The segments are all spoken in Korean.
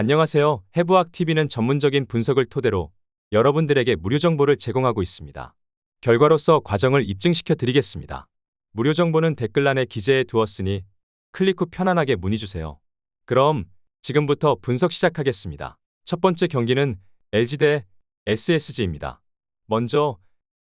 안녕하세요. 해부학TV는 전문적인 분석을 토대로 여러분들에게 무료 정보를 제공하고 있습니다. 결과로서 과정을 입증시켜 드리겠습니다. 무료 정보는 댓글란에 기재해 두었으니 클릭 후 편안하게 문의 주세요. 그럼 지금부터 분석 시작하겠습니다. 첫 번째 경기는 LG 대 SSG입니다. 먼저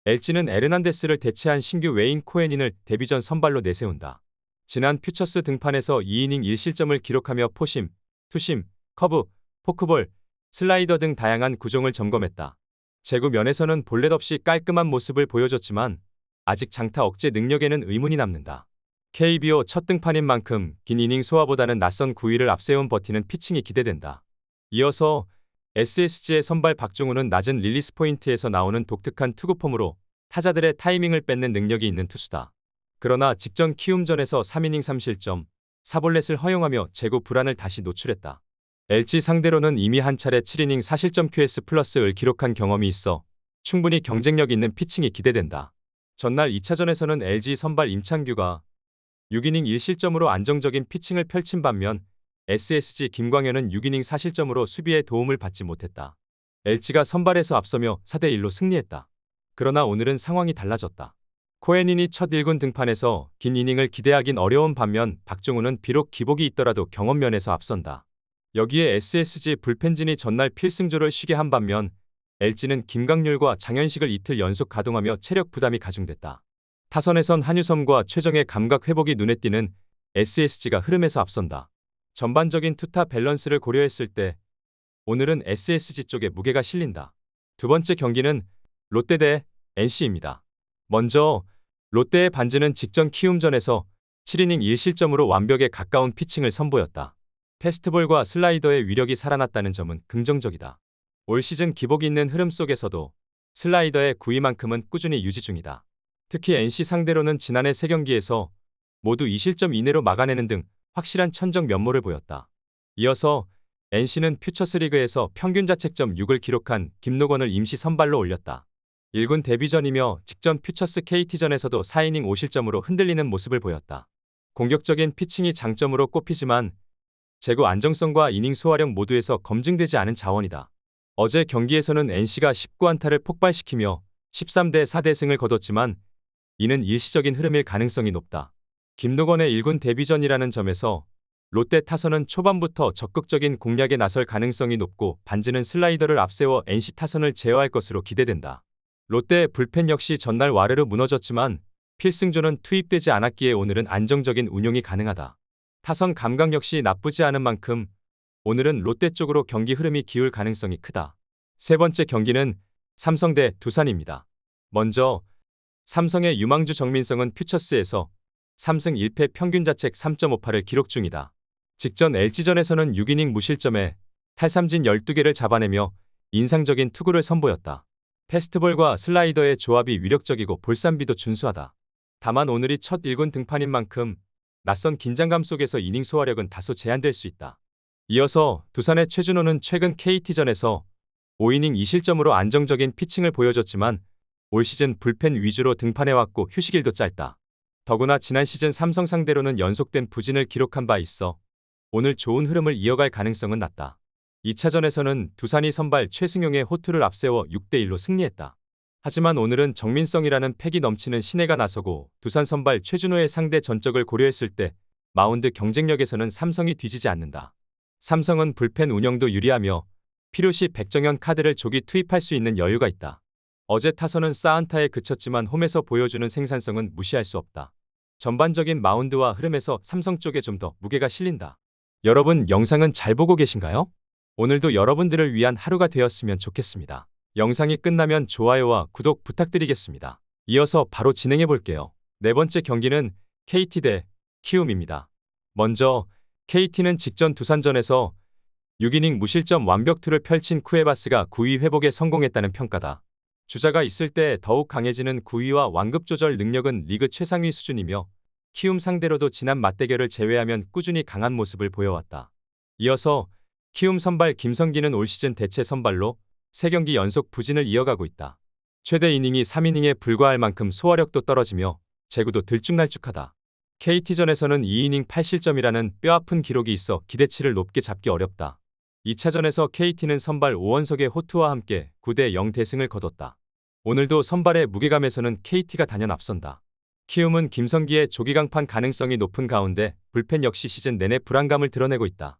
LG는 에르난데스를 대체한 신규 웨인 코에닌을 데뷔전 선발로 내세운다. 지난 퓨처스 등판에서 2이닝 1실점을 기록하며 포심, 투심, 커브, 포크볼, 슬라이더 등 다양한 구종을 점검했다. 제구 면에서는 볼넷 없이 깔끔한 모습을 보여줬지만 아직 장타 억제 능력에는 의문이 남는다. KBO 첫 등판인 만큼 긴 이닝 소화보다는 낯선 구위를 앞세운 버티는 피칭이 기대된다. 이어서 SSG의 선발 박종우는 낮은 릴리스 포인트에서 나오는 독특한 투구폼으로 타자들의 타이밍을 뺏는 능력이 있는 투수다. 그러나 직전 키움전에서 3이닝 3실점, 사볼렛을 허용하며 제구 불안을 다시 노출했다. LG 상대로는 이미 한 차례 7이닝 4실점 QS 플러스를 기록한 경험이 있어 충분히 경쟁력 있는 피칭이 기대된다. 전날 2차전에서는 LG 선발 임창규가 6이닝 1실점으로 안정적인 피칭을 펼친 반면 SSG 김광현은 6이닝 4실점으로 수비에 도움을 받지 못했다. LG가 선발에서 앞서며 4대1로 승리했다. 그러나 오늘은 상황이 달라졌다. 코에닌이 첫 1군 등판에서 긴 이닝을 기대하긴 어려운 반면 박종우는 비록 기복이 있더라도 경험 면에서 앞선다. 여기에 SSG 불펜진이 전날 필승조를 쉬게 한 반면 LG는 김강률과 장현식을 이틀 연속 가동하며 체력 부담이 가중됐다. 타선에선 한유섬과 최정의 감각 회복이 눈에 띄는 SSG가 흐름에서 앞선다. 전반적인 투타 밸런스를 고려했을 때 오늘은 SSG 쪽에 무게가 실린다. 두 번째 경기는 롯데 대 NC입니다. 먼저 롯데의 반지는 직전 키움전에서 7이닝 1실점으로 완벽에 가까운 피칭을 선보였다. 페스트볼과 슬라이더의 위력이 살아났다는 점은 긍정적이다. 올 시즌 기복이 있는 흐름 속에서도 슬라이더의 구위만큼은 꾸준히 유지 중이다. 특히 NC 상대로는 지난해 3경기에서 모두 2실점 이내로 막아내는 등 확실한 천적 면모를 보였다. 이어서 NC는 퓨처스리그에서 평균 자책점 6을 기록한 김노건을 임시 선발로 올렸다. 1군 데뷔전이며 직전 퓨처스 KT전에서도 4이닝 5실점으로 흔들리는 모습을 보였다. 공격적인 피칭이 장점으로 꼽히지만 제구 안정성과 이닝 소화력 모두에서 검증되지 않은 자원이다. 어제 경기에서는 NC가 19안타를 폭발시키며 13대 4대 승을 거뒀지만 이는 일시적인 흐름일 가능성이 높다. 김노건의 1군 데뷔전이라는 점에서 롯데 타선은 초반부터 적극적인 공략에 나설 가능성이 높고 반지는 슬라이더를 앞세워 NC 타선을 제어할 것으로 기대된다. 롯데의 불펜 역시 전날 와르르 무너졌지만 필승조는 투입되지 않았기에 오늘은 안정적인 운용이 가능하다. 타선 감각 역시 나쁘지 않은 만큼 오늘은 롯데 쪽으로 경기 흐름이 기울 가능성이 크다. 세 번째 경기는 삼성 대 두산입니다. 먼저 삼성의 유망주 정민성은 퓨처스에서 3승 1패 평균 자책 3.58을 기록 중이다. 직전 LG전에서는 6이닝 무실점에 탈삼진 12개를 잡아내며 인상적인 투구를 선보였다. 페스트볼과 슬라이더의 조합이 위력적이고 볼산비도 준수하다. 다만 오늘이 첫 1군 등판인 만큼 낯선 긴장감 속에서 이닝 소화력은 다소 제한될 수 있다. 이어서 두산의 최준호는 최근 KT전에서 5이닝 2실점으로 안정적인 피칭을 보여줬지만 올 시즌 불펜 위주로 등판해왔고 휴식일도 짧다. 더구나 지난 시즌 삼성 상대로는 연속된 부진을 기록한 바 있어 오늘 좋은 흐름을 이어갈 가능성은 낮다. 2차전에서는 두산이 선발 최승용의 호투를 앞세워 6대1로 승리했다. 하지만 오늘은 정민성이라는 패기 넘치는 신예가 나서고 두산 선발 최준호의 상대 전적을 고려했을 때 마운드 경쟁력에서는 삼성이 뒤지지 않는다. 삼성은 불펜 운영도 유리하며 필요시 백정현 카드를 조기 투입할 수 있는 여유가 있다. 어제 타선은 싸안타에 그쳤지만 홈에서 보여주는 생산성은 무시할 수 없다. 전반적인 마운드와 흐름에서 삼성 쪽에 좀 더 무게가 실린다. 여러분 영상은 잘 보고 계신가요? 오늘도 여러분들을 위한 하루가 되었으면 좋겠습니다. 영상이 끝나면 좋아요와 구독 부탁드리겠습니다. 이어서 바로 진행해 볼게요. 네 번째 경기는 KT 대 키움입니다. 먼저 KT는 직전 두산전에서 6이닝 무실점 완벽투를 펼친 쿠에바스가 9위 회복에 성공했다는 평가다. 주자가 있을 때 더욱 강해지는 구위와 완급 조절 능력은 리그 최상위 수준이며 키움 상대로도 지난 맞대결을 제외하면 꾸준히 강한 모습을 보여왔다. 이어서 키움 선발 김성기는 올 시즌 대체 선발로 3경기 연속 부진을 이어가고 있다. 최대 이닝이 3이닝에 불과할 만큼 소화력도 떨어지며 제구도 들쭉날쭉하다. KT전에서는 2이닝 8실점이라는 뼈아픈 기록이 있어 기대치를 높게 잡기 어렵다. 2차전에서 KT는 선발 오원석의 호투와 함께 9대 0 대승을 거뒀다. 오늘도 선발의 무게감에서는 KT가 단연 앞선다. 키움은 김성기의 조기강판 가능성이 높은 가운데 불펜 역시 시즌 내내 불안감을 드러내고 있다.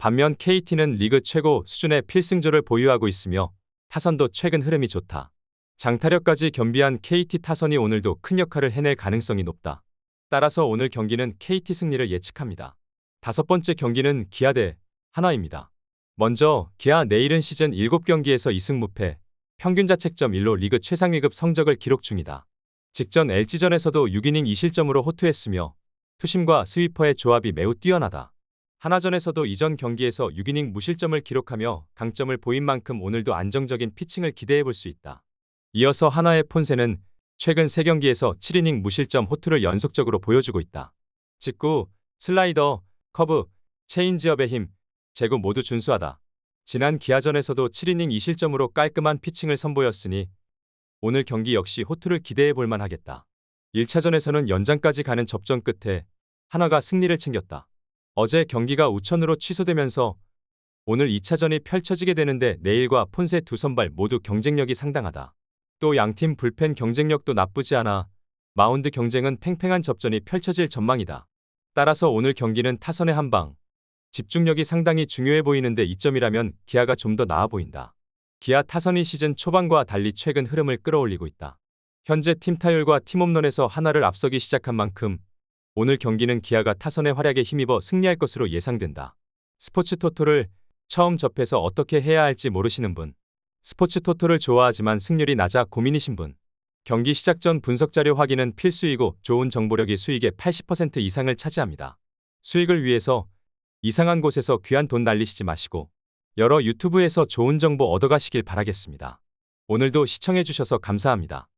반면 KT는 리그 최고 수준의 필승조를 보유하고 있으며 타선도 최근 흐름이 좋다. 장타력까지 겸비한 KT 타선이 오늘도 큰 역할을 해낼 가능성이 높다. 따라서 오늘 경기는 KT 승리를 예측합니다. 다섯 번째 경기는 기아 대 하나입니다. 먼저 기아 내일은 시즌 7경기에서 2승 무패, 평균 자책점 1로 리그 최상위급 성적을 기록 중이다. 직전 LG전에서도 6이닝 2실점으로 호투했으며 투심과 스위퍼의 조합이 매우 뛰어나다. 하나전에서도 이전 경기에서 6이닝 무실점을 기록하며 강점을 보인 만큼 오늘도 안정적인 피칭을 기대해 볼 수 있다. 이어서 하나의 폰세는 최근 3경기에서 7이닝 무실점 호투를 연속적으로 보여주고 있다. 직구, 슬라이더, 커브, 체인지업의 힘, 제구 모두 준수하다. 지난 기아전에서도 7이닝 2실점으로 깔끔한 피칭을 선보였으니 오늘 경기 역시 호투를 기대해 볼 만 하겠다. 1차전에서는 연장까지 가는 접전 끝에 하나가 승리를 챙겼다. 어제 경기가 우천으로 취소되면서 오늘 2차전이 펼쳐지게 되는데 내일과 폰세 두 선발 모두 경쟁력이 상당하다. 또 양팀 불펜 경쟁력도 나쁘지 않아 마운드 경쟁은 팽팽한 접전이 펼쳐질 전망이다. 따라서 오늘 경기는 타선의 한방, 집중력이 상당히 중요해 보이는데 이점이라면 기아가 좀 더 나아 보인다. 기아 타선이 시즌 초반과 달리 최근 흐름을 끌어올리고 있다. 현재 팀 타율과 팀 홈런에서 하나를 앞서기 시작한 만큼 오늘 경기는 기아가 타선의 활약에 힘입어 승리할 것으로 예상된다. 스포츠 토토를 처음 접해서 어떻게 해야 할지 모르시는 분, 스포츠 토토를 좋아하지만 승률이 낮아 고민이신 분, 경기 시작 전 분석 자료 확인은 필수이고 좋은 정보력이 수익의 80% 이상을 차지합니다. 수익을 위해서 이상한 곳에서 귀한 돈 날리시지 마시고 여러 유튜브에서 좋은 정보 얻어가시길 바라겠습니다. 오늘도 시청해주셔서 감사합니다.